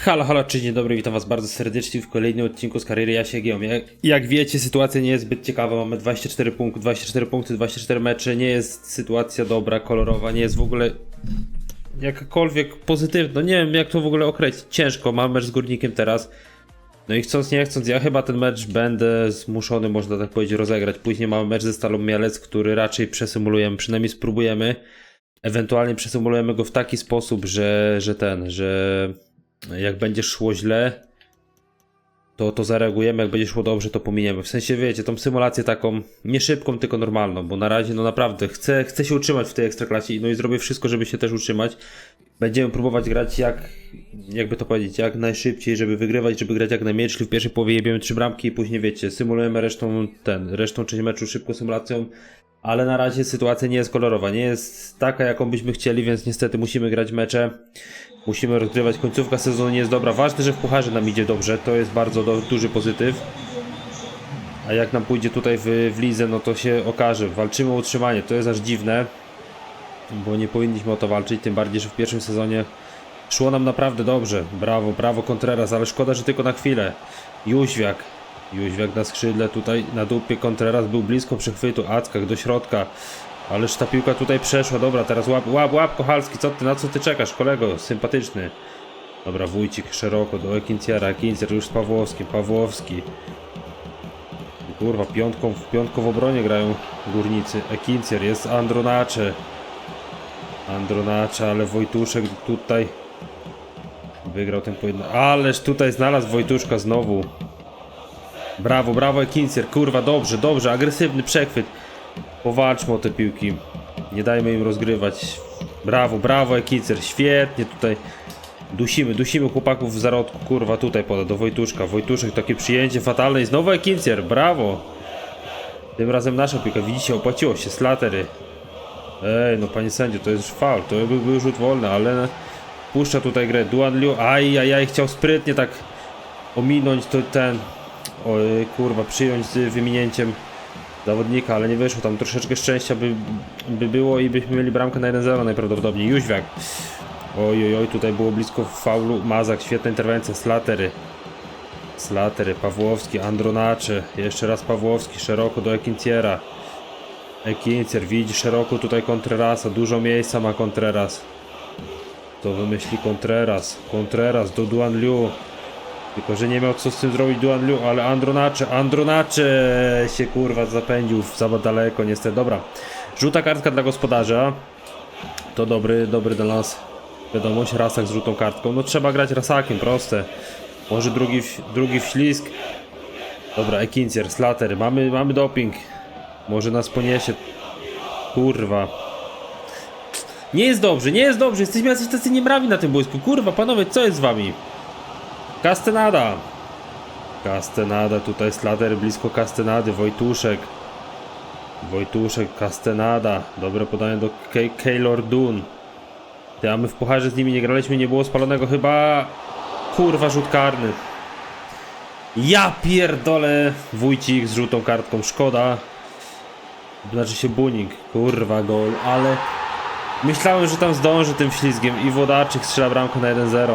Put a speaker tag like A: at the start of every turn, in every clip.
A: Halo, halo, cześć, dzień dobry, witam was bardzo serdecznie w kolejnym odcinku z kariery Jasiegią. Jak, jak wiecie, sytuacja nie jest zbyt ciekawa, mamy 24 punkty, 24 punkty, 24 mecze, nie jest sytuacja dobra, kolorowa, nie jest w ogóle jakakolwiek pozytywna, no nie wiem jak to w ogóle określić, ciężko, mam mecz z Górnikiem teraz, no i chcąc nie chcąc, ja chyba ten mecz będę zmuszony, można tak powiedzieć, rozegrać. Później mamy mecz ze Stalą Mielec, który raczej przesymulujemy, przynajmniej spróbujemy. Ewentualnie przesymulujemy go w taki sposób, że, że ten, że jak będzie szło źle, to, to zareagujemy, jak będzie szło dobrze, to pominiemy. W sensie, wiecie, tą symulację taką, nie szybką, tylko normalną, bo na razie, no naprawdę, chcę, chcę się utrzymać w tej ekstraklasie, no i zrobię wszystko, żeby się też utrzymać. Będziemy próbować grać jak, jakby to powiedzieć, jak najszybciej, żeby wygrywać, żeby grać jak najmniej, czyli w pierwszej połowie jebiemy trzy bramki i później, wiecie, symulujemy resztą, ten, resztą część meczu szybko symulacją, ale na razie sytuacja nie jest kolorowa, nie jest taka, jaką byśmy chcieli, więc niestety musimy grać mecze. Musimy rozgrywać. Końcówka sezonu nie jest dobra. Ważne, że w pucharze nam idzie dobrze. To jest bardzo do, duży pozytyw. A jak nam pójdzie tutaj w, w lidze, no to się okaże. Walczymy o utrzymanie. To jest aż dziwne, bo nie powinniśmy o to walczyć. Tym bardziej, że w pierwszym sezonie szło nam naprawdę dobrze. Brawo, brawo Contreras, ale szkoda, że tylko na chwilę. Jóźwiak. Jóźwiak na skrzydle tutaj na dupie Contreras był blisko przechwytu. Ackach do środka. Ależ ta piłka tutaj przeszła, dobra, teraz łap, łap, łap, Kochalski, co ty, na co ty czekasz, kolego, sympatyczny. Dobra, Wójcik szeroko do Ekinciera, Ekincier już z Pawłowskim, Pawłowski. Kurwa, piątką, piątką w obronie grają górnicy. Ekincier, jest Andronacze. Andronacze, ale Wojtuszek tutaj wygrał ten pojedynek. Ależ tutaj znalazł Wojtuszka znowu. Brawo, brawo Ekincier, kurwa, dobrze, dobrze, agresywny przechwyt. Powalczmy o te piłki. Nie dajmy im rozgrywać. Brawo, brawo Ekicer, świetnie tutaj. Dusimy, dusimy chłopaków w zarodku. Kurwa, tutaj poda do Wojtuszka. Wojtuszek, takie przyjęcie fatalne i znowu Ekicer, brawo. Tym razem nasza piłka, widzicie, opłaciło się, slatery. Ej, no panie sędzio, to jest faul, to by był rzut wolny, ale puszcza tutaj grę. Duan Liu, aj, aj, aj, chciał sprytnie tak ominąć to ten, oj, kurwa, przyjąć z wyminięciem zawodnika, ale nie wyszło. Tam troszeczkę szczęścia by, by było i byśmy mieli bramkę na 1-0 najprawdopodobniej. Jóźwiak. Oj, oj, oj, tutaj było blisko faulu. Mazak, świetna interwencja. Slatery. Slatery, Pawłowski, Andronacze. Jeszcze raz Pawłowski, szeroko do Ekinciera. Ekincier widzi szeroko tutaj Contrerasa. Dużo miejsca ma Contreras. To wymyśli Contreras. Contreras do Duan Liu. Tylko, że nie miał co z tym zrobić Duan Liu, ale Andronacze, Andronacze się kurwa zapędził za daleko niestety. Dobra, żółta kartka dla gospodarza. To dobry, dobry dla nas wiadomość, Rasak z żółtą kartką. No trzeba grać Rasakiem, proste. Może drugi, w- drugi. Dobra, Ekincier, Slater, mamy, mamy doping. Może nas poniesie. Kurwa. Nie jest dobrze, nie jest dobrze, jesteśmy jacyś tacy niemrawi na tym boisku. Kurwa, panowie, co jest z wami? Castenada. Castenada, tutaj Slater blisko Castenady, Wojtuszek. Wojtuszek, Castenada. Dobre podanie do Ke- Keylor Dun. Ty, a my w pucharze z nimi nie graliśmy, nie było spalonego chyba... Kurwa, rzut karny. Ja pierdolę! Wójcik z żółtą kartką, szkoda. Znaczy się Bunik, kurwa gol, ale... Myślałem, że tam zdąży tym ślizgiem i Wodarczyk strzela bramkę na 1-0.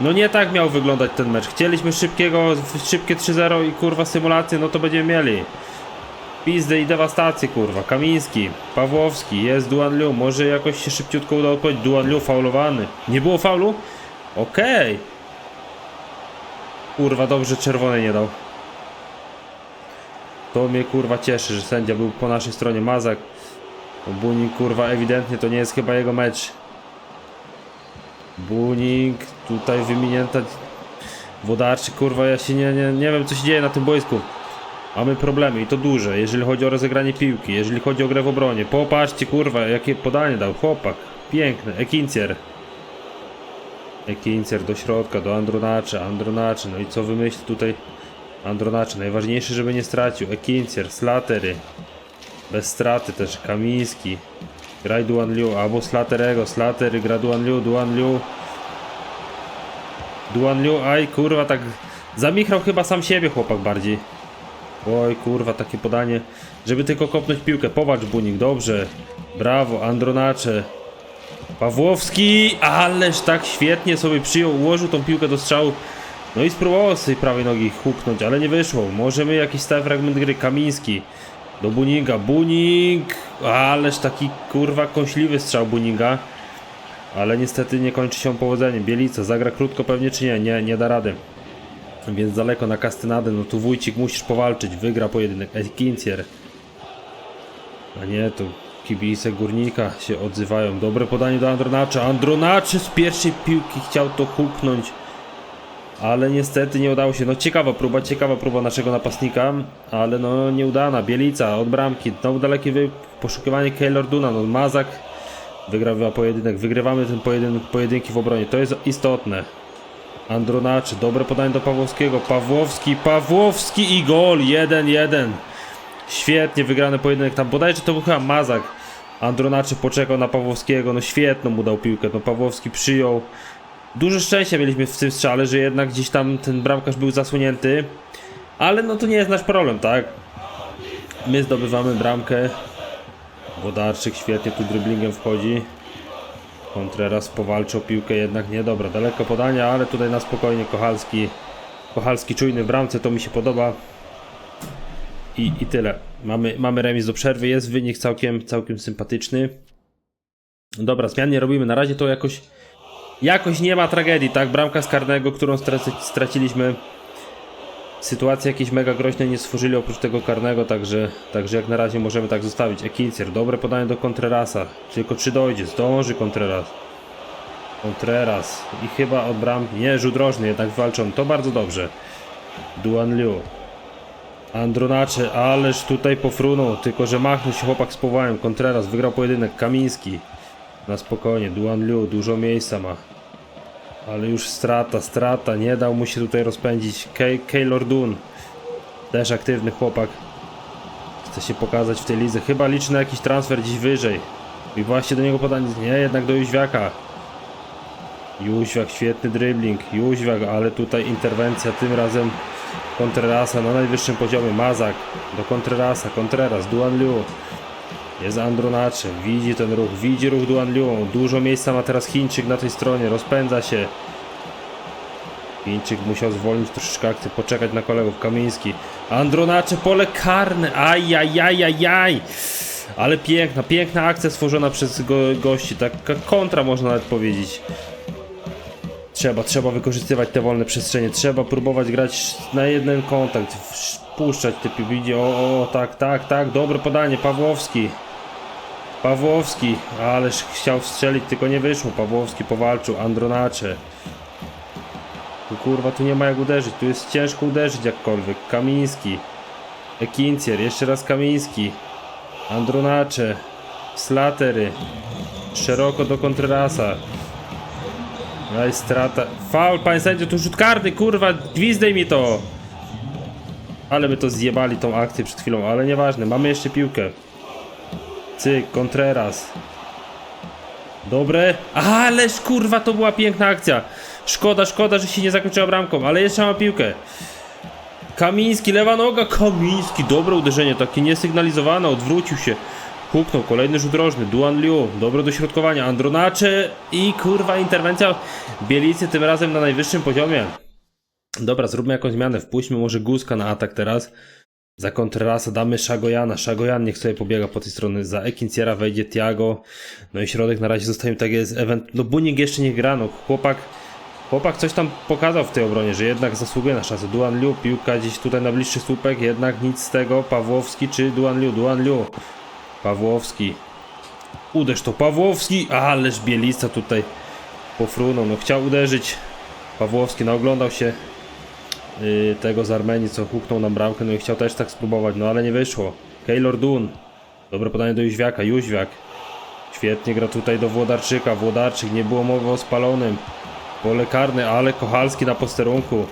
A: No nie tak miał wyglądać ten mecz. Chcieliśmy szybkiego, szybkie 3-0 i kurwa symulację, no to będziemy mieli. Pizdę i dewastację, kurwa. Kamiński, Pawłowski, jest Duan Liu. Może jakoś się szybciutko uda odpowiedzieć. Duan Liu faulowany. Nie było faulu? Okej. Kurwa, dobrze czerwonej nie dał. To mnie kurwa cieszy, że sędzia był po naszej stronie. Mazak. Bunik kurwa ewidentnie to nie jest chyba jego mecz. Bunik, tutaj wyminięta Wodarczy, kurwa, ja się nie, nie, nie wiem co się dzieje na tym boisku. Mamy problemy i to duże, jeżeli chodzi o rozegranie piłki, jeżeli chodzi o grę w obronie. Popatrzcie, kurwa, jakie podanie dał chłopak. Piękny, Ekincier. Ekincier do środka, do Andronacze, Andronacze, no i co wymyśli tutaj Andronacze? Najważniejsze, żeby nie stracił. Ekincier, Slatery. Bez straty też, Kamiński. Graj Duan Liu, albo Slaterego, Slatery, gra Duan Liu, Duan Liu. Duan Liu, aj kurwa, tak zamichrał chyba sam siebie chłopak bardziej. Oj kurwa, takie podanie, żeby tylko kopnąć piłkę. Powalcz Bunik, dobrze. Brawo, Andronacze. Pawłowski, ależ tak świetnie sobie przyjął, ułożył tą piłkę do strzału. No i spróbował z tej prawej nogi huknąć, ale nie wyszło. Możemy jakiś stały fragment gry. Kamiński do Buninga. Buning, ależ taki kurwa kąśliwy strzał Buninga. Ale niestety nie kończy się powodzeniem. Bielica zagra krótko pewnie czy nie? Nie, nie da rady. Więc daleko na kastynadę, no tu Wójcik musisz powalczyć, wygra pojedynek. Kincier. A nie, to kibice Górnika się odzywają. Dobre podanie do Andronacza. Andronaczy z pierwszej piłki chciał to huknąć. Ale niestety nie udało się. No ciekawa próba, ciekawa próba naszego napastnika, ale no nieudana. Bielica od bramki, znowu daleki wy... poszukiwanie Keylor Duna. No Mazak wygrał pojedynek. Wygrywamy ten pojedyn... pojedynki w obronie. To jest istotne. Andronaczy, dobre podanie do Pawłowskiego. Pawłowski, Pawłowski i gol 1-1. Świetnie wygrany pojedynek. Tam bodajże to był chyba Mazak. Andronaczy poczekał na Pawłowskiego. No świetną mu dał piłkę. No Pawłowski przyjął. Dużo szczęścia mieliśmy w tym strzale, że jednak gdzieś tam ten bramkarz był zasłonięty. Ale no to nie jest nasz problem, tak? My zdobywamy bramkę. Wodarczyk świetnie tu dribblingiem wchodzi. Contreras powalczy o piłkę, jednak nie dobra. Daleko podania, ale tutaj na spokojnie Kochalski. Kochalski czujny w bramce, to mi się podoba. I, i tyle. Mamy, mamy remis do przerwy, jest wynik całkiem, całkiem sympatyczny. Dobra, zmian nie robimy. Na razie to jakoś, jakoś nie ma tragedii, tak? Bramka z karnego, którą straci, straciliśmy. Sytuacje jakieś mega groźne nie stworzyli oprócz tego karnego, także, także jak na razie możemy tak zostawić. Ekincier, dobre podanie do Contrerasa. Tylko czy dojdzie? Zdąży Contreras. Contreras i chyba od bramki. Nie, rzut rożny jednak walczą. To bardzo dobrze. Duan Liu. Andronacze, ależ tutaj pofrunął, tylko że machnął się chłopak z powołaniem. Contreras wygrał pojedynek, Kamiński. Na spokojnie, Duan Liu, dużo miejsca ma. Ale już strata, strata, nie dał mu się tutaj rozpędzić. Keylor Dun, też aktywny chłopak. Chce się pokazać w tej lidze. Chyba liczy na jakiś transfer gdzieś wyżej. I właśnie do niego podanie, nie, jednak do Jóźwiaka. Jóźwiak, świetny dribbling, Jóźwiak, ale tutaj interwencja tym razem Contrerasa na najwyższym poziomie, Mazak do Contrerasa, Contreras, Duan Liu. Jest Andronacze, widzi ten ruch, widzi ruch Duan Liu. Dużo miejsca ma teraz Chińczyk na tej stronie, rozpędza się. Chińczyk musiał zwolnić troszeczkę akcję, poczekać na kolegów. Kamiński. Andronacze, pole karne. Ajajajajaj. Ale piękna, piękna akcja stworzona przez go, gości. Taka kontra można nawet powiedzieć. Trzeba, trzeba wykorzystywać te wolne przestrzenie. Trzeba próbować grać na jeden kontakt. Puszczać te piłki. O, o, tak, tak, tak. Dobre podanie. Pawłowski. Pawłowski. Ależ chciał strzelić, tylko nie wyszło. Pawłowski powalczył. Andronacze. Tu kurwa, tu nie ma jak uderzyć. Tu jest ciężko uderzyć jakkolwiek. Kamiński. Ekincier. Jeszcze raz Kamiński. Andronacze. Slatery. Szeroko do Contrerasa. No i strata. Faul, panie sędzio, tu rzut karny, kurwa, gwizdej mi to! Ale my to zjebali tą akcję przed chwilą, ale nieważne, mamy jeszcze piłkę. Cyk, Contreras. Dobre. Ależ kurwa, to była piękna akcja. Szkoda, szkoda, że się nie zakończyła bramką, ale jeszcze ma piłkę. Kamiński, lewa noga, Kamiński, dobre uderzenie, takie niesygnalizowane, odwrócił się. Huknął, kolejny rzut rożny, Duan Liu, dobre dośrodkowanie, Andronacze i kurwa interwencja Bielicy tym razem na najwyższym poziomie. Dobra, zróbmy jakąś zmianę, wpuśćmy może Guska na atak teraz. Za Contrerasa damy Szagojana, Szagojan niech sobie pobiega po tej stronie, za Ekinciera wejdzie Tiago, no i środek na razie zostaje tak jest, event, no Bunik jeszcze nie gra, no chłopak Chłopak coś tam pokazał w tej obronie, że jednak zasługuje na szansę. Duan Liu, piłka gdzieś tutaj na bliższy słupek, jednak nic z tego. Pawłowski czy Duan Liu? Duan Liu. Pawłowski. Uderz to Pawłowski, ależ Bielica tutaj pofrunął. No chciał uderzyć. Pawłowski naoglądał się tego z Armenii, co huknął na bramkę, no i chciał też tak spróbować, no ale nie wyszło. Keylor Dun. Dobre podanie do Jóźwiaka. Jóźwiak. Świetnie gra tutaj do Włodarczyka. Włodarczyk, nie było mowy o spalonym. Pole karne, ale Kochalski na posterunku.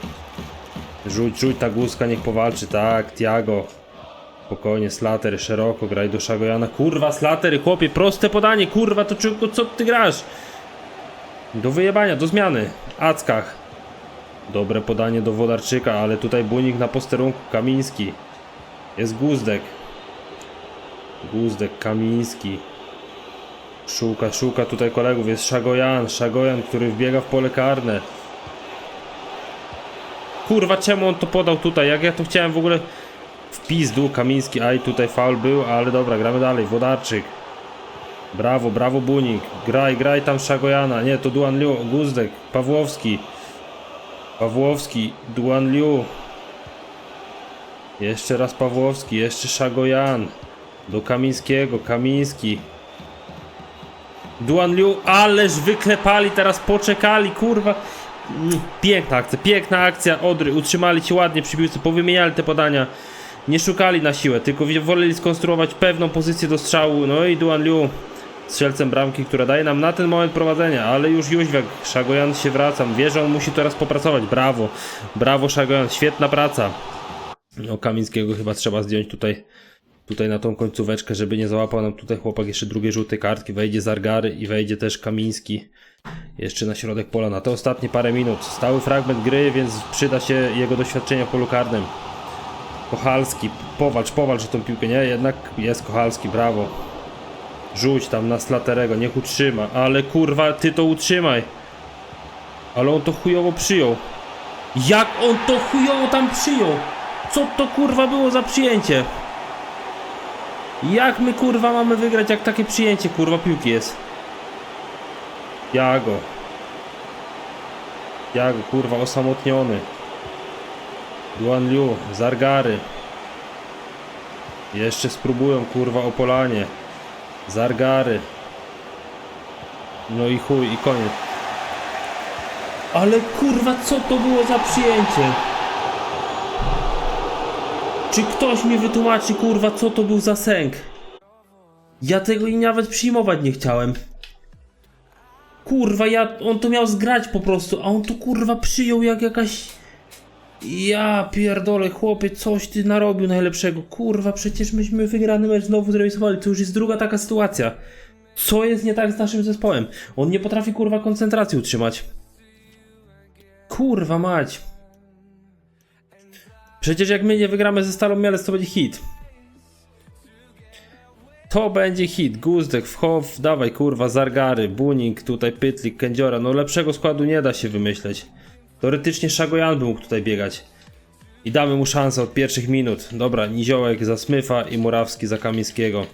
A: Rzuć, rzuć ta głuska, niech powalczy. Tak, Tiago. Spokojnie, Slatery, szeroko, graj do Szagojana. Kurwa, Slatery, chłopie, proste podanie, kurwa, to czy, co ty grasz? Do wyjebania, do zmiany. Ackach. Dobre podanie do Wodarczyka, ale tutaj Bunik na posterunku. Kamiński. Jest Guzdek. Guzdek, Kamiński. Szuka, szuka tutaj kolegów. Jest Szagojan, Szagojan, który wbiega w pole karne. Kurwa, czemu on to podał tutaj? Jak ja to chciałem w ogóle w pizdu, Kamiński, aj tutaj faul był, ale dobra, gramy dalej, Wodarczyk. Brawo, brawo Bunik, graj, graj tam Szagojana, nie, to Duan Liu, Guzdek, Pawłowski. Pawłowski, Duan Liu. Jeszcze raz Pawłowski, jeszcze Szagojan. Do Kamińskiego, Kamiński. Duan Liu, ależ wyklepali, teraz poczekali, kurwa. Mm, Piękna akcja, piękna akcja Odry, utrzymali się ładnie przy piłce, powymieniali te podania. Nie szukali na siłę, tylko woleli skonstruować pewną pozycję do strzału. No i Duan Liu strzelcem bramki, która daje nam na ten moment prowadzenia, ale już Jóźwiak, Szagojan się wraca, wie, że on musi teraz popracować. Brawo, brawo Szagojan, świetna praca. No Kamińskiego chyba trzeba zdjąć tutaj tutaj na tą końcóweczkę, żeby nie załapał nam tutaj chłopak jeszcze drugiej żółtej kartki. Wejdzie Zargary i wejdzie też Kamiński jeszcze na środek pola. Na te ostatnie parę minut. Stały fragment gry, więc przyda się jego doświadczenie w polu karnym. Kochalski, powalcz, powalcz o tą piłkę. Nie, jednak jest Kochalski, brawo. Rzuć tam na Slaterego, niech utrzyma. Ale kurwa, ty to utrzymaj. Ale on to chujowo przyjął. Jak on to chujowo tam przyjął? Co to kurwa było za przyjęcie? Jak my kurwa mamy wygrać, jak takie przyjęcie kurwa piłki jest? Jago. Jago, kurwa, osamotniony. Duan Liu, Zargary. Jeszcze spróbują kurwa opolanie. Zargary. No i chuj, i koniec. Ale kurwa, co to było za przyjęcie? Czy ktoś mi wytłumaczy, kurwa, co to był za sęk? Ja tego i nawet przyjmować nie chciałem. Kurwa, ja, on to miał zgrać po prostu, a on to kurwa przyjął jak jakaś... Ja pierdolę, chłopie, coś ty narobił najlepszego. Kurwa, przecież myśmy wygrany mecz znowu zremisowali, to już jest druga taka sytuacja. Co jest nie tak z naszym zespołem? On nie potrafi kurwa koncentracji utrzymać. Kurwa mać. Przecież jak my nie wygramy ze Stalą Mielec, to będzie hit. To będzie hit. Guzdek, Wchow, dawaj kurwa, Zargary, Bunik, tutaj Pytlik, Kędziora. No lepszego składu nie da się wymyśleć. Teoretycznie Szagojan by mógł tutaj biegać. I damy mu szansę od pierwszych minut. Dobra, Niziołek za Smyfa i Murawski za Kamińskiego.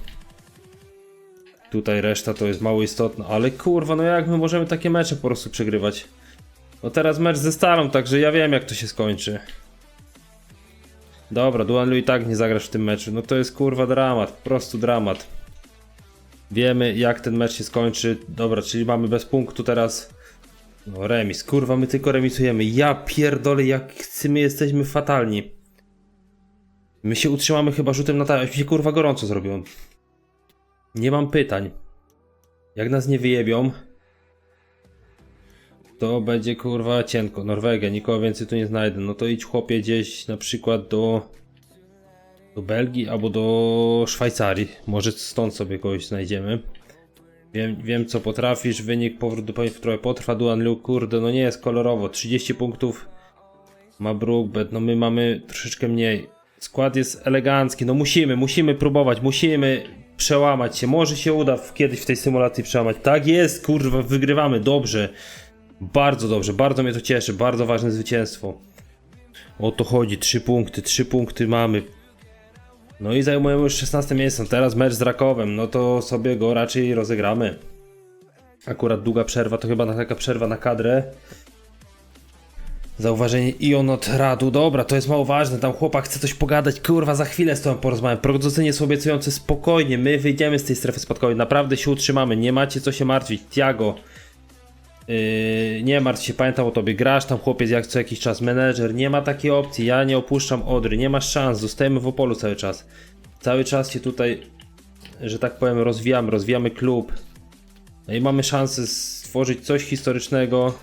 A: Tutaj reszta to jest mało istotna, ale kurwa, no jak my możemy takie mecze po prostu przegrywać? No teraz mecz ze Stalą, także ja wiem jak to się skończy. Dobra, Duan Lu i tak nie zagrasz w tym meczu. No to jest kurwa dramat, po prostu dramat. Wiemy jak ten mecz się skończy. Dobra, czyli mamy bez punktu teraz. No remis, kurwa my tylko remisujemy. Ja pierdolę jak my jesteśmy fatalni. My się utrzymamy chyba rzutem na talerz. Mi się kurwa gorąco zrobiło. Nie mam pytań. Jak nas nie wyjebią, to będzie kurwa cienko. Norwegia, nikogo więcej tu nie znajdę. No to idź chłopie gdzieś na przykład do do Belgii albo do Szwajcarii. Może stąd sobie kogoś znajdziemy. Wiem, wiem co potrafisz, wynik powrót do powiem, trochę potrwa. Duan Liu, kurde, no nie jest kolorowo. 30 punktów ma Brookbet, no my mamy troszeczkę mniej. Skład jest elegancki, no musimy, musimy próbować, musimy przełamać się. Może się uda kiedyś w tej symulacji przełamać. Tak jest, kurwa, wygrywamy, dobrze. Bardzo dobrze, bardzo mnie to cieszy, bardzo ważne zwycięstwo. O to chodzi, 3 punkty, 3 punkty mamy. No i zajmujemy już 16 miejsce. No Teraz mecz z Rakowem, no to sobie go raczej rozegramy. Akurat długa przerwa, to chyba taka przerwa na kadrę. Zauważenie Ion od Radu, dobra, to jest mało ważne, tam chłopak chce coś pogadać, kurwa, za chwilę z tobą porozmawiam. Prognozy są obiecujące, spokojnie, my wyjdziemy z tej strefy spadkowej, naprawdę się utrzymamy, nie macie co się martwić. Tiago, Yy, nie martw się, pamiętam o tobie, grasz tam chłopiec jak co jakiś czas, menedżer, nie ma takiej opcji, ja nie opuszczam Odry, nie masz szans, zostajemy w Opolu cały czas. Cały czas się tutaj, że tak powiem, rozwijamy, rozwijamy klub. No i mamy szansę stworzyć coś historycznego,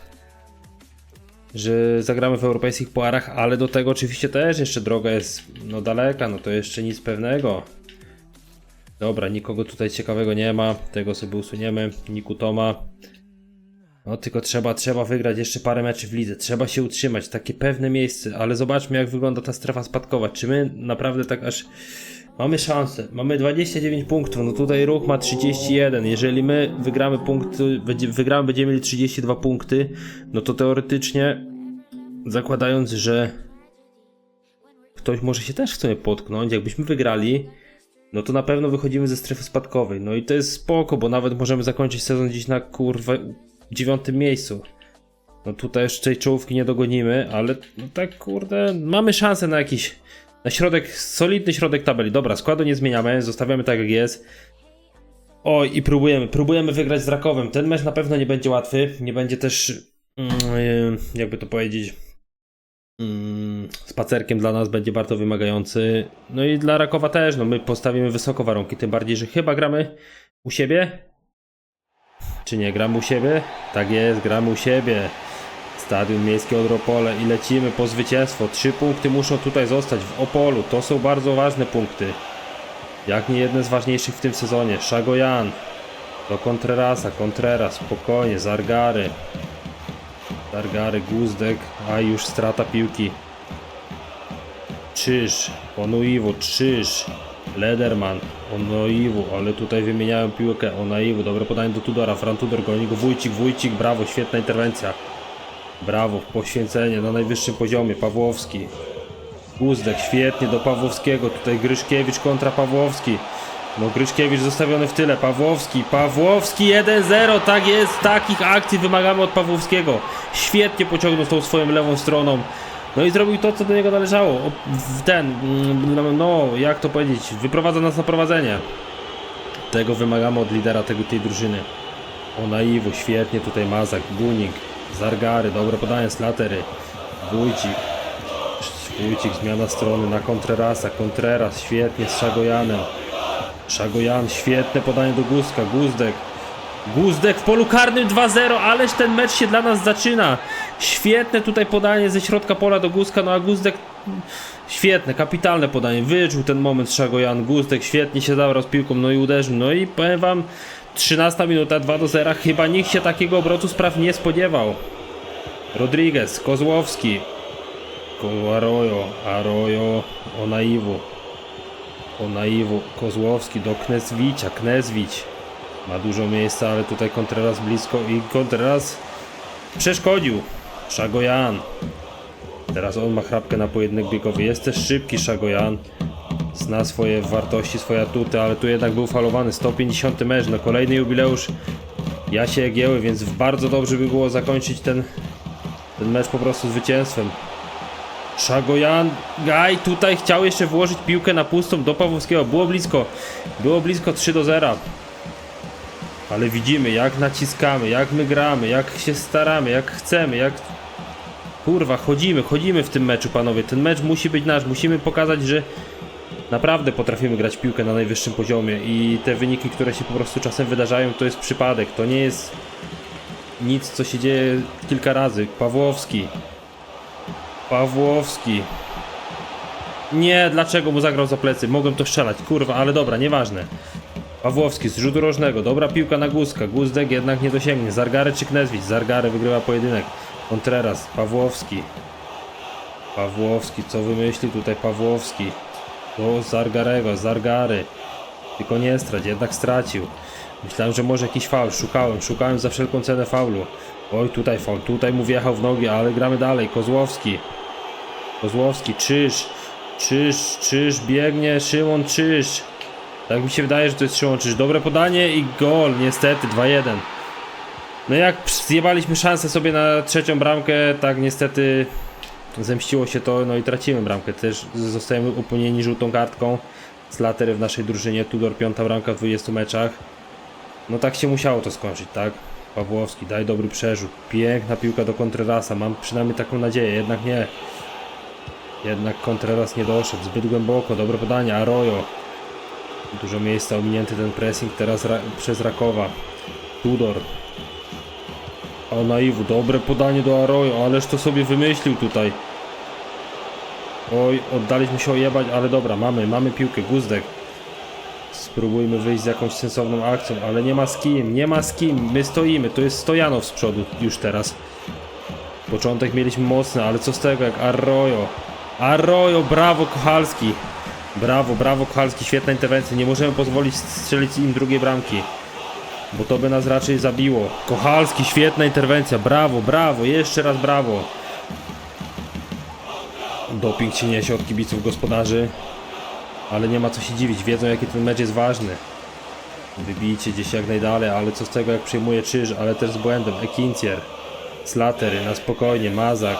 A: że zagramy w europejskich puarach, ale do tego oczywiście też jeszcze droga jest no daleka, no to jeszcze nic pewnego. Dobra, nikogo tutaj ciekawego nie ma, tego sobie usuniemy, Niku Toma. No tylko trzeba, trzeba wygrać jeszcze parę meczy w lidze, trzeba się utrzymać, takie pewne miejsce, ale zobaczmy jak wygląda ta strefa spadkowa, czy my naprawdę tak aż Mamy szansę. Mamy 29 punktów. No tutaj ruch ma 31. Jeżeli my wygramy punkty, wygramy, będziemy mieli 32 punkty, no to teoretycznie zakładając, że ktoś może się też w sumie potknąć, jakbyśmy wygrali, no to na pewno wychodzimy ze strefy spadkowej. No i to jest spoko, bo nawet możemy zakończyć sezon gdzieś na kurwa dziewiątym miejscu. No tutaj jeszcze tej czołówki nie dogonimy, ale no tak kurde, mamy szansę na jakiś, na środek, solidny środek tabeli. Dobra, składu nie zmieniamy, zostawiamy tak jak jest. Oj, i próbujemy, próbujemy wygrać z Rakowem. Ten mecz na pewno nie będzie łatwy, nie będzie też, mm, jakby to powiedzieć, mm, spacerkiem dla nas będzie bardzo wymagający. No i dla Rakowa też, no my postawimy wysoko warunki, tym bardziej, że chyba gramy u siebie. Czy nie gramy u siebie? Tak jest, gramy u siebie. Stadion Miejskie Odropole i lecimy po zwycięstwo. Trzy punkty muszą tutaj zostać w Opolu. To są bardzo ważne punkty. Jak nie jedne z ważniejszych w tym sezonie. Szagojan. Do Contrerasa. Contreras. Spokojnie. Zargary. Zargary. Guzdek. A już strata piłki. Czyż. Onuiwo. Czyż. Lederman. Onoiwu. Ale tutaj wymieniają piłkę. Onaiwu. Dobre podanie do Tudora. Fran Tudor goni go. Wójcik. Wójcik. Brawo. Świetna interwencja. Brawo, poświęcenie na najwyższym poziomie, Pawłowski. Guzdek, świetnie do Pawłowskiego, tutaj Gryszkiewicz kontra Pawłowski. No Gryszkiewicz zostawiony w tyle, Pawłowski, Pawłowski 1-0, tak jest, takich akcji wymagamy od Pawłowskiego. Świetnie pociągnął tą swoją lewą stroną. No i zrobił to, co do niego należało. W ten, mm, no jak to powiedzieć, wyprowadza nas na prowadzenie. Tego wymagamy od lidera tego, tej drużyny. O naiwu, świetnie tutaj Mazak, Gunik, Zargary, dobre podanie z latery, Wójcik, Wójcik, zmiana strony na Contrerasa, Contreras, świetnie z Szagojanem, Szagojan, świetne podanie do Guzka, Guzdek, Guzdek w polu karnym 2-0, ależ ten mecz się dla nas zaczyna, świetne tutaj podanie ze środka pola do Guzka, no a Guzdek Świetne, kapitalne podanie. Wyczuł ten moment Szagojan. Guzdek świetnie się zabrał z piłką, no i uderzył. No i powiem wam, 13 minuta, 2 do 0. Chyba nikt się takiego obrotu spraw nie spodziewał. Rodriguez, Kozłowski. Ko- Arroyo, Arroyo, Onaiwu. Onaiwu, Kozłowski do Knezwicza, Knezwicz. Ma dużo miejsca, ale tutaj Contreras blisko i Contreras przeszkodził. Szagojan. Teraz on ma chrapkę na pojedynek biegowy. Jest też szybki Szagojan. Zna swoje wartości, swoje atuty, ale tu jednak był falowany. 150 mecz, no kolejny jubileusz Jasie Jagieły, więc bardzo dobrze by było zakończyć ten, ten mecz po prostu zwycięstwem. Szagojan, Gaj tutaj chciał jeszcze włożyć piłkę na pustą do Pawłowskiego. Było blisko, było blisko 3 do 0. Ale widzimy jak naciskamy, jak my gramy, jak się staramy, jak chcemy, jak Kurwa, chodzimy, chodzimy w tym meczu, panowie. Ten mecz musi być nasz. Musimy pokazać, że naprawdę potrafimy grać piłkę na najwyższym poziomie i te wyniki, które się po prostu czasem wydarzają, to jest przypadek. To nie jest nic, co się dzieje kilka razy. Pawłowski. Pawłowski. Nie, dlaczego mu zagrał za plecy? Mogłem to strzelać, kurwa, ale dobra, nieważne. Pawłowski z rzutu rożnego, dobra piłka na Guzka, Guzdek jednak nie dosięgnie. Zargary czy Knezwicz? Zargary wygrywa pojedynek. Contreras, Pawłowski. Pawłowski, co wymyśli tutaj Pawłowski? Do Zargarego, Zargary. Tylko nie strać, jednak stracił. Myślałem, że może jakiś faul, szukałem, szukałem za wszelką cenę faulu. Oj, tutaj faul, tutaj mu wjechał w nogi, ale gramy dalej. Kozłowski. Kozłowski, Czyż. Czyż, Czyż, biegnie, Szymon Czyż. Tak mi się wydaje, że to jest Szymon Czyż. Dobre podanie i gol, niestety, 2-1. No jak zjebaliśmy szansę sobie na trzecią bramkę, tak niestety zemściło się to, no i tracimy bramkę. Też zostajemy upomnieni żółtą kartką z latery w naszej drużynie. Tudor piąta bramka w 20 meczach. No tak się musiało to skończyć, tak? Pawłowski, daj dobry przerzut. Piękna piłka do Contrerasa. Mam przynajmniej taką nadzieję, jednak nie. Jednak Contreras nie doszedł. Zbyt głęboko. Dobre podanie. Arroyo. Dużo miejsca, ominięty ten pressing teraz ra przez Rakowa. Tudor. O naiwu, dobre podanie do Arroyo, ależ to sobie wymyślił tutaj. Oj, oddaliśmy się ojebać, ale dobra, mamy, mamy piłkę, Guzdek. Spróbujmy wyjść z jakąś sensowną akcją, ale nie ma z kim, nie ma z kim, my stoimy, to jest Stojanow z przodu już teraz. Początek mieliśmy mocny, ale co z tego jak Arroyo. Arroyo, brawo Kochalski. Brawo, brawo, Kochalski, świetna interwencja. Nie możemy pozwolić strzelić im drugiej bramki. Bo to by nas raczej zabiło. Kochalski, świetna interwencja. Brawo, brawo, jeszcze raz brawo. Doping się niesie od kibiców gospodarzy. Ale nie ma co się dziwić, wiedzą jaki ten mecz jest ważny. Wybijcie gdzieś jak najdalej, ale co z tego jak przyjmuje Czyż, ale też z błędem. Ekincjer, Slatery, na spokojnie, Mazak.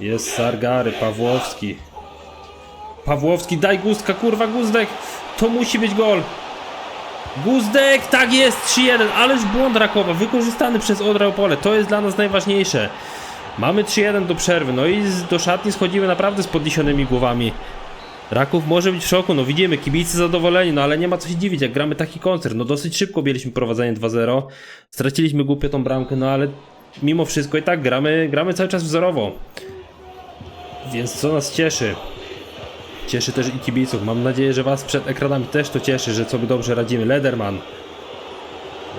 A: Jest Sargary, Pawłowski. Pawłowski, daj Gustka, kurwa Guzdek! To musi być gol! Guzdek, tak jest, 3-1, ależ błąd Rakowa, wykorzystany przez Odra Opole, to jest dla nas najważniejsze. Mamy 3-1 do przerwy, no i do szatni schodzimy naprawdę z podniesionymi głowami. Raków może być w szoku, no widzimy, kibicy zadowoleni, no ale nie ma co się dziwić, jak gramy taki koncert, no dosyć szybko mieliśmy prowadzenie 2-0, straciliśmy głupio tą bramkę, no ale mimo wszystko i tak gramy, gramy cały czas wzorowo. Więc co nas cieszy? Cieszy też i kibiców. Mam nadzieję, że Was przed ekranami też to cieszy, że sobie dobrze radzimy. Lederman.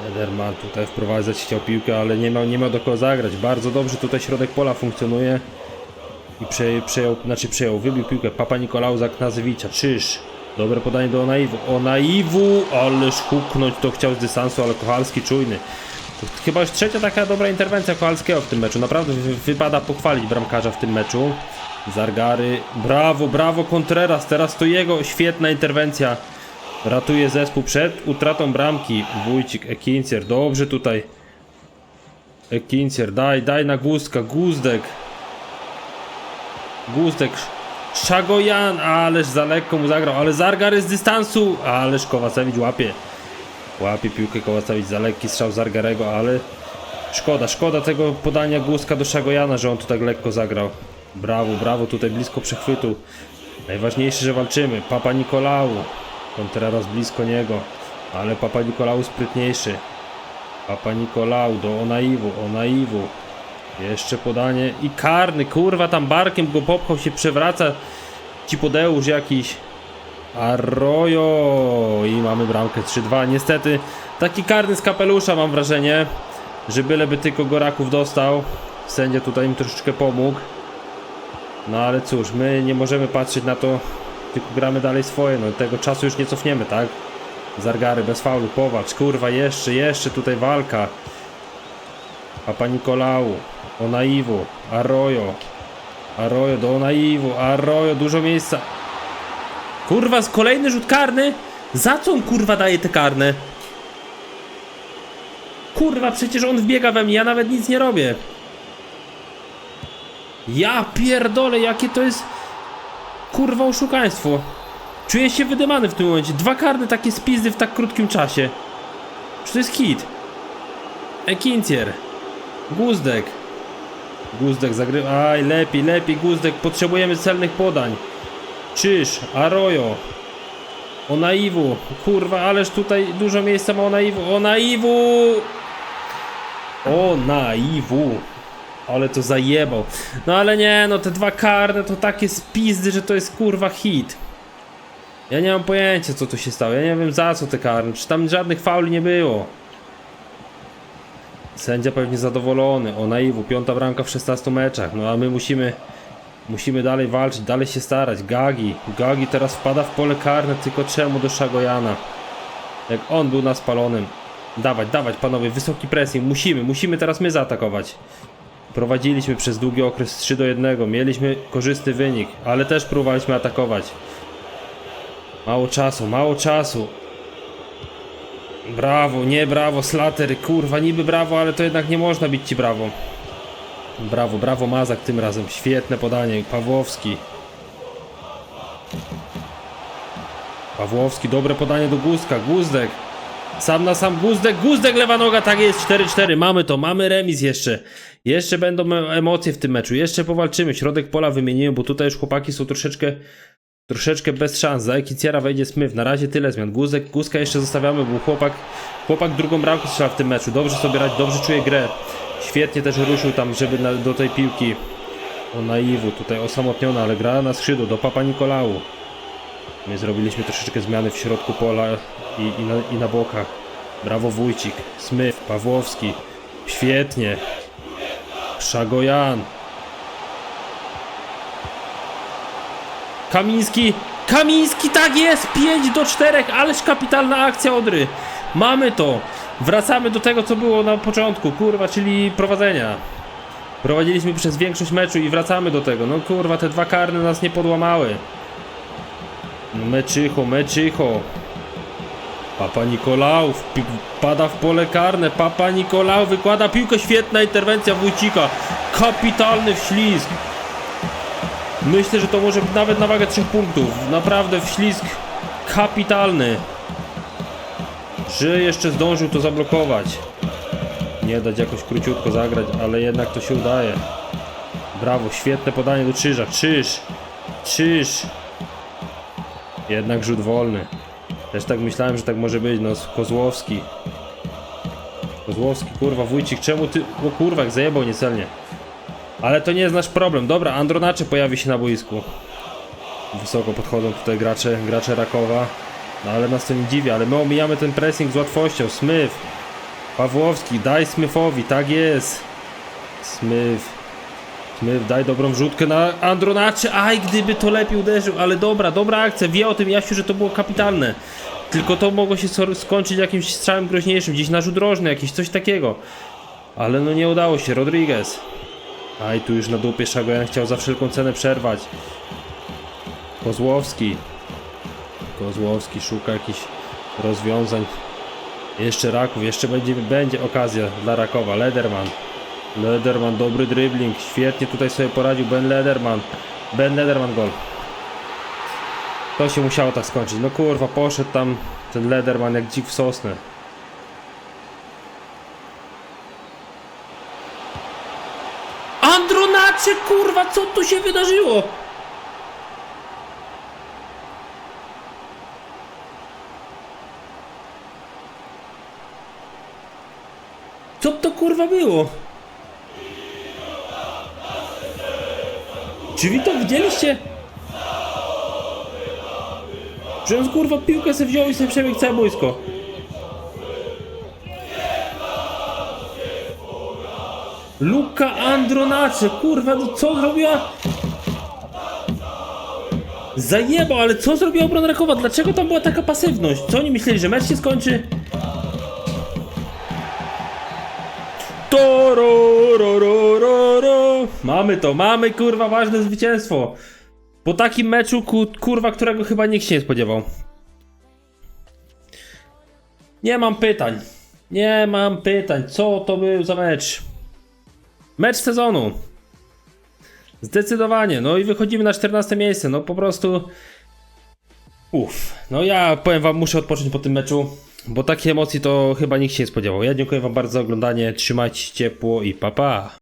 A: Lederman tutaj wprowadzać chciał piłkę, ale nie miał, nie miał do kogo zagrać. Bardzo dobrze tutaj środek pola funkcjonuje. I prze, przejął, znaczy przejął, wybił piłkę Papa Nikolał za Knazewicza. Czyż. Dobre podanie do Onaiwu. Onaiwu, ależ huknąć to chciał z dystansu, ale Kochalski czujny. Chyba już trzecia taka dobra interwencja Kowalskiego w tym meczu. Naprawdę wy- wypada pochwalić bramkarza w tym meczu. Zargary, brawo, brawo Contreras, teraz to jego świetna interwencja. Ratuje zespół przed utratą bramki. Wójcik, Ekincjer, dobrze tutaj. Ekincjer, daj, daj na Gustka, Guzdek. Guzdek, Szagojan, ależ za lekko mu zagrał, ale Zargary z dystansu, ależ Kowacewicz łapie. Łapie piłkę Kołacewicz za lekki strzał Zargarego, ale szkoda, szkoda tego podania Głuska do Szagojana, że on tu tak lekko zagrał. Brawo, brawo, tutaj blisko przechwytu. Najważniejsze, że walczymy. Papa Nikolał. Contreras blisko niego, ale Papa Nikolał sprytniejszy. Papa Nikolał do Onaiwu, Onaiwu. Jeszcze podanie i karny, kurwa tam barkiem go popchał, się przewraca. Ci podeusz jakiś. Arroyo i mamy bramkę 3-2. Niestety taki karny z kapelusza mam wrażenie, że byleby tylko Goraków dostał. Sędzia tutaj im troszeczkę pomógł. No ale cóż, my nie możemy patrzeć na to, tylko gramy dalej swoje. No tego czasu już nie cofniemy, tak? Zargary bez faulu, Powacz, kurwa jeszcze, jeszcze tutaj walka. Papa Nikolału, Onaiwu, Arroyo. Arroyo do Onaiwu, Arroyo, dużo miejsca. Kurwa, kolejny rzut karny? Za co on kurwa daje te karne? Kurwa, przecież on wbiega we mnie, ja nawet nic nie robię. Ja pierdolę, jakie to jest kurwa oszukaństwo. Czuję się wydymany w tym momencie. Dwa karne takie spizdy w tak krótkim czasie. Czy to jest hit? Ekincjer. Guzdek. Guzdek zagrywa. Aj, lepiej, lepiej, Guzdek. Potrzebujemy celnych podań. Czyż, Arroyo. O naiwu. Kurwa, ależ tutaj dużo miejsca ma o naiwu. O naiwu! O naiwu. Ale to zajebał. No ale nie, no te dwa karne to takie spizdy, że to jest kurwa hit. Ja nie mam pojęcia co tu się stało. Ja nie wiem za co te karne. Czy tam żadnych fauli nie było. Sędzia pewnie zadowolony. O naiwu, piąta bramka w 16 meczach. No a my musimy Musimy dalej walczyć, dalej się starać. Gagi, Gagi teraz wpada w pole karne, tylko czemu do Szagojana? Jak on był na spalonym. Dawać, dawać panowie, wysoki pressing, musimy, musimy teraz my zaatakować. Prowadziliśmy przez długi okres 3 do 1, mieliśmy korzystny wynik, ale też próbowaliśmy atakować. Mało czasu, mało czasu. Brawo, nie brawo, Slater, kurwa, niby brawo, ale to jednak nie można bić ci brawo. Brawo, brawo Mazak tym razem. Świetne podanie. Pawłowski. Pawłowski, dobre podanie do Guzka. Guzdek. Sam na sam Guzdek. Guzdek lewa noga, tak jest. 4-4. Mamy to, mamy remis jeszcze. Jeszcze będą emocje w tym meczu. Jeszcze powalczymy. Środek pola wymieniłem, bo tutaj już chłopaki są troszeczkę troszeczkę bez szans. Za Ekiciera wejdzie Smyw. Na razie tyle zmian. Guzek, Guzka jeszcze zostawiamy, bo chłopak, chłopak drugą bramkę strzela w tym meczu. Dobrze sobie radzi, dobrze czuje grę. Świetnie też ruszył tam, żeby na, do tej piłki. O naiwu, tutaj osamotniony, ale gra na skrzydło do Papa Nikolału. My zrobiliśmy troszeczkę zmiany w środku pola i, i, na, i na bokach. Brawo Wójcik, Smyw, Pawłowski. Świetnie. Szagojan. Kamiński! Kamiński, tak jest! 5 do 4, ależ kapitalna akcja Odry. Mamy to. Wracamy do tego, co było na początku, kurwa, czyli prowadzenia. Prowadziliśmy przez większość meczu i wracamy do tego. No kurwa, te dwa karne nas nie podłamały. Meczycho, meczycho. Papa Nikolał pada w pole karne. Papa Nikolał wykłada piłkę. Świetna interwencja Wójcika. Kapitalny wślizg. Myślę, że to może nawet na wagę 3 punktów. Naprawdę wślizg kapitalny. Że jeszcze zdążył to zablokować. Nie dać jakoś króciutko zagrać, ale jednak to się udaje. Brawo, świetne podanie do Krzyża. Krzyż, Krzyż. Jednak rzut wolny. Też tak myślałem, że tak może być. No, Kozłowski. Kozłowski, kurwa, Wójcik, czemu ty... O kurwa, zajebał niecelnie. Ale to nie jest nasz problem. Dobra, Andronacze pojawi się na boisku. Wysoko podchodzą tutaj gracze, gracze Rakowa. No ale nas to nie dziwi, ale my omijamy ten pressing z łatwością. Smith, Pawłowski, daj Smithowi, tak jest. Smith. Smith, daj dobrą wrzutkę na Andronacze. Aj, gdyby to lepiej uderzył, ale dobra, dobra akcja. Wie o tym Jasiu, że to było kapitalne. Tylko to mogło się skończyć jakimś strzałem groźniejszym, gdzieś na rzut rożny, jakiś coś takiego. Ale no nie udało się, Rodriguez. Aj, tu już na dupie Szagojan chciał za wszelką cenę przerwać. Kozłowski. Kozłowski szuka jakichś rozwiązań. Jeszcze Raków, jeszcze będzie, będzie okazja dla Rakowa. Lederman. Lederman, dobry dribbling. Świetnie tutaj sobie poradził Ben Lederman. Ben Lederman gol. To się musiało tak skończyć. No kurwa, poszedł tam ten Lederman jak dzik w sosnę. Andronacie, kurwa, co tu się wydarzyło? Co to kurwa było? Czy wy to widzieliście? Kurwa piłkę se wziął i sobie przebiegł całe boisko. Luka Andronacze, kurwa, no co zrobiła? Zajebał, ale co zrobiła obrona Rakowa? Dlaczego tam była taka pasywność? Co oni myśleli, że mecz się skończy? Mamy to, mamy kurwa ważne zwycięstwo. Po takim meczu, ku, kurwa, którego chyba nikt się nie spodziewał. Nie mam pytań. Nie mam pytań. Co to był za mecz? Mecz sezonu. Zdecydowanie. No i wychodzimy na 14 miejsce. No po prostu. Uff. No ja powiem wam, muszę odpocząć po tym meczu. Bo takiej emocji to chyba nikt się nie spodziewał. Ja dziękuję wam bardzo za oglądanie. Trzymajcie ciepło i pa pa.